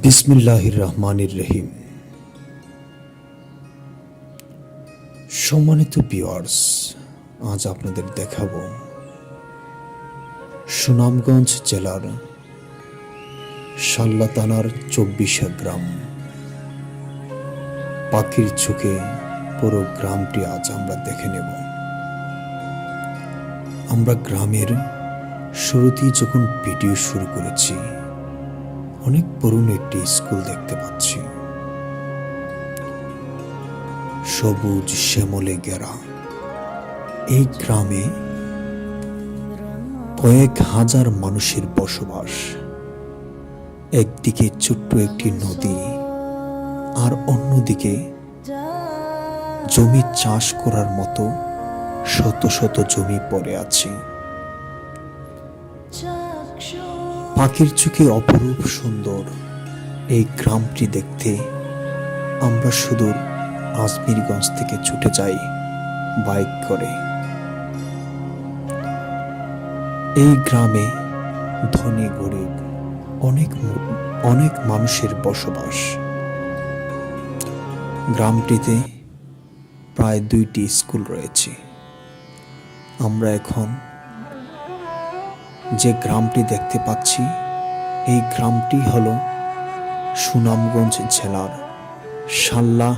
বিসমিল্লাহির রহমানির রহিম সম্মানিত ভিউয়ার্স আজ আপনাদের দেখাবো সুনামগঞ্জ জেলার শাল্লা থানার চব্বিশা গ্রাম। পাখির চোখে পুরো গ্রামটি আজ আমরা দেখে নেব। আমরা গ্রামের শুরুতেই যখন ভিডিও শুরু করেছি অনেক পুরনো একটি স্কুল দেখতে পাচ্ছি। সবুজ শ্যামলে ঘেরা। এই গ্রামে কয়েক হাজার মানুষের বসবাস। একদিকে ছোট্ট একটি নদী আর অন্যদিকে জমি চাষ করার মতো শত শত জমি পড়ে আছে। পাখির চোখে অপরূপ সুন্দর। এই গ্রামটি দেখতে আমরা সুদূর আজমিরগঞ্জ থেকে ছুটে যাই বাইক করে। এই গ্রামে ধনী গরিব অনেক অনেক মানুষের বসবাস। গ্রামটিতে প্রায় দুইটি স্কুল রয়েছে। আমরা এখন যে গ্রামটি দেখতে পাচ্ছি এই গ্রামটি হল সুনামগঞ্জ জেলার সাল্লা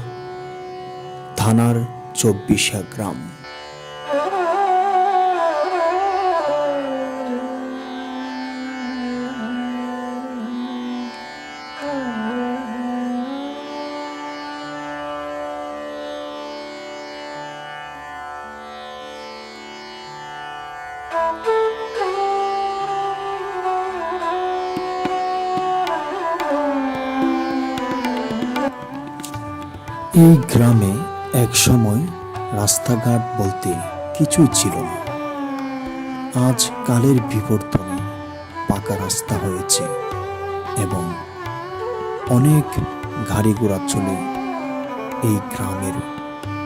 থানার চব্বিশা গ্রাম। এই গ্রামে এক সময় রাস্তাঘাট বলতে কিছুই ছিল না। আজ কালের বিবর্তনে পাকা রাস্তা হয়েছে এবং অনেক গাড়ি ঘোড়া চলে এই গ্রামের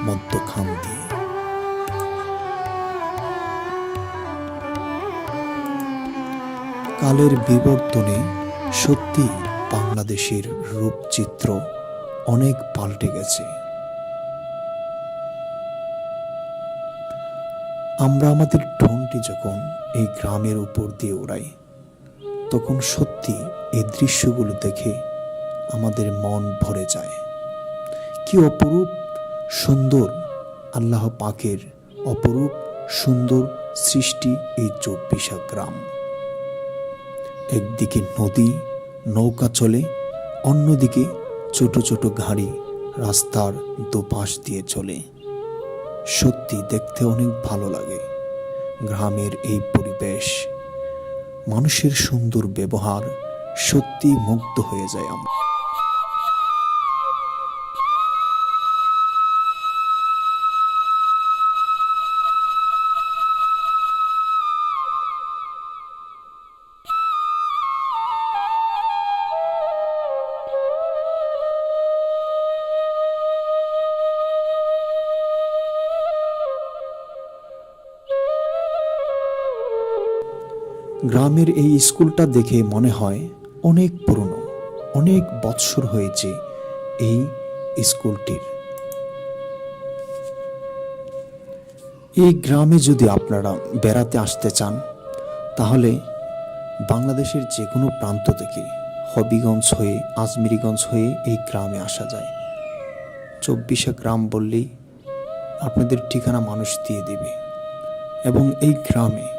মধ্যখান দিয়ে। কালের বিবর্তনে সত্যি বাংলাদেশের রূপচিত্র অনেক পাল্টে গেছে। আমরা আমাদের ড্রোনটি যখন এই গ্রামের উপর দিয়ে উড়াই, তখন সত্যি এই দৃশ্যগুলো দেখে আমাদের মন ভরে যায়। কি অপরূপ সুন্দর আল্লাহ পাকের অপরূপ সুন্দর সৃষ্টি এই চব্বিশা গ্রাম। একদিকে নদী, নৌকা চলে, অন্যদিকে ছোট ছোট গাড়ি রাস্তার দুপাশ দিয়ে চলে। সত্যি দেখতে অনেক ভালো লাগে গ্রামের এই পরিবেশ। মানুষের সুন্দর ব্যবহার সত্যি মুগ্ধ হয়ে যায় আমরা। গ্রামের এই স্কুলটা দেখে মনে হয় অনেক পুরনো, অনেক বৎসর হয়েছে এই স্কুলটির। এই গ্রামে যদি আপনারা বেড়াতে আসতে চান, তাহলে বাংলাদেশের যে কোনো প্রান্ত থেকে হবিগঞ্জ হয়ে আজমিরিগঞ্জ হয়ে এই গ্রামে আসা যায়। চব্বিশে গ্রাম বললেই আপনাদের ঠিকানা মানুষ দিয়ে দেবে। এবং এই গ্রামে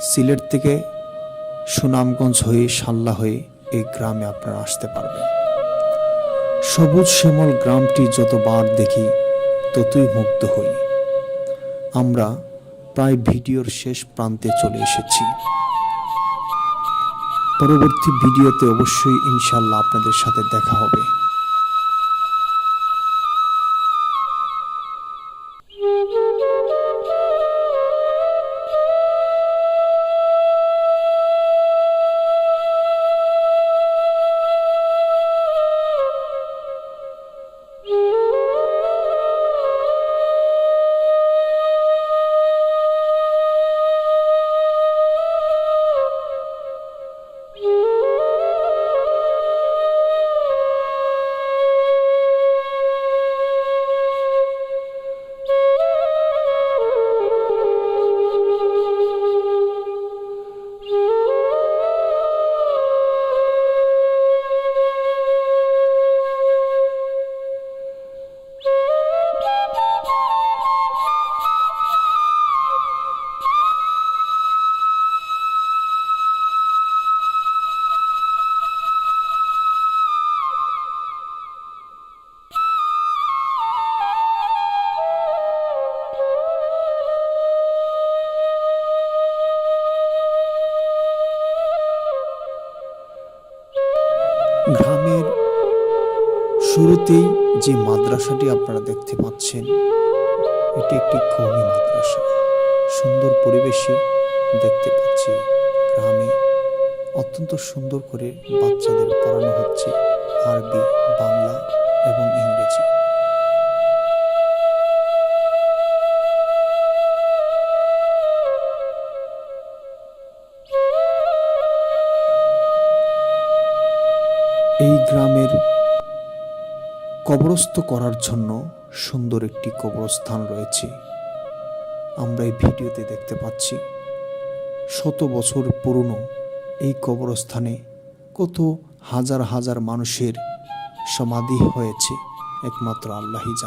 সিলেট থেকে সুনামগঞ্জ হয়ে সাল্লা হয়ে এই গ্রামে আপনারা আসতে পারবেন। সবুজ শ্যামল গ্রামটি যতবার দেখি, ততই মুগ্ধ হই। আমরা প্রায় ভিডিওর শেষ প্রান্তে চলে এসেছি। পরবর্তী ভিডিওতে অবশ্যই ইনশাল্লাহ আপনাদের সাথে দেখা হবে। গ্রামের শুরুতেই যে মাদ্রাসাটি আপনারা দেখতে পাচ্ছেন, এটি একটি কৌমি মাদ্রাসা। সুন্দর পরিবেশে দেখতে পাচ্ছি গ্রামে অত্যন্ত সুন্দর করে বাচ্চাদের পড়ানো হচ্ছে আরবি, বাংলা এবং ইংরেজি। এই গ্রামের কবরস্থ করার জন্য সুন্দর একটি কবরস্থান রয়েছে। আমরা এই ভিডিওতে দেখতে পাচ্ছি শত বছর পুরনো এই কবরস্থানে কত হাজার হাজার মানুষের সমাধি হয়েছে, একমাত্র আল্লাহই জানে।